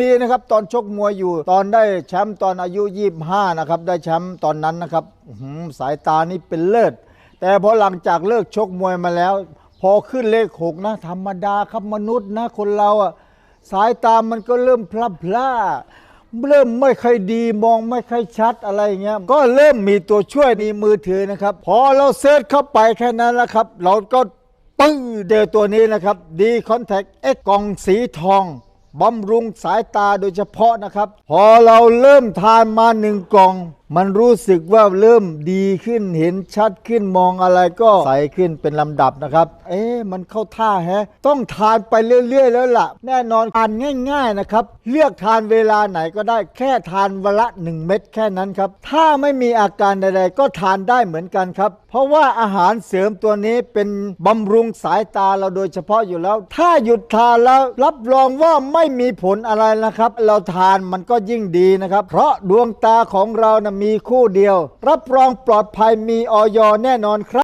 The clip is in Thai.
มีนะครับตอนชกมวยอยู่ ตอนได้แชมป์ตอนอายุ 25 นะครับ ได้แชมป์ตอนนั้นนะครับสายตานี่เป็นเลิศ แต่พอหลังจากเลิกชกมวยมาแล้ว พอขึ้นเลขหกนะ ธรรมดาครับมนุษย์นะ คนเราอะสายตามันก็เริ่มพลับพล่าเริ่มไม่ค่อยดีมองไม่ค่อยชัดอะไรเงี้ย ก็เริ่มมีตัวช่วยในมือถือนะครับ พอเราเซิร์ชเข้าไปแค่นั้นแหละครับ เราก็ปึ้งเจอตัวนี้นะครับ ดีคอนแทคเอ็กกล่องสีทอง บำรุงสายตาโดยเฉพาะนะครับ พอเราเริ่มทานมาหนึ่งกล่องมันรู้สึกว่าเริ่มดีขึ้นเห็นชัดขึ้นมองอะไรก็ใสขึ้นเป็นลำดับนะครับ เอ๊ะมันเข้าท่าแฮะ ต้องทานไปเรื่อย ๆ แล้วล่ะ แน่นอนทานง่าย ๆนะครับ เลือกทานเวลาไหนก็ได้แค่ทานวันละ 1 เม็ดแค่นั้นครับ ถ้าไม่มีอาการใดๆ ก็ทานได้เหมือนกันครับ เพราะว่าอาหารเสริมตัวนี้เป็นบำรุงสายตาเราโดยเฉพาะอยู่แล้ว ถ้าหยุดทานแล้วรับรองว่าไม่มีผลอะไรนะครับ เราทานมันก็ยิ่งดีนะครับ เพราะดวงตาของเรานะมีคู่เดียว รับรองปลอดภัยมีออยแน่นอนครับ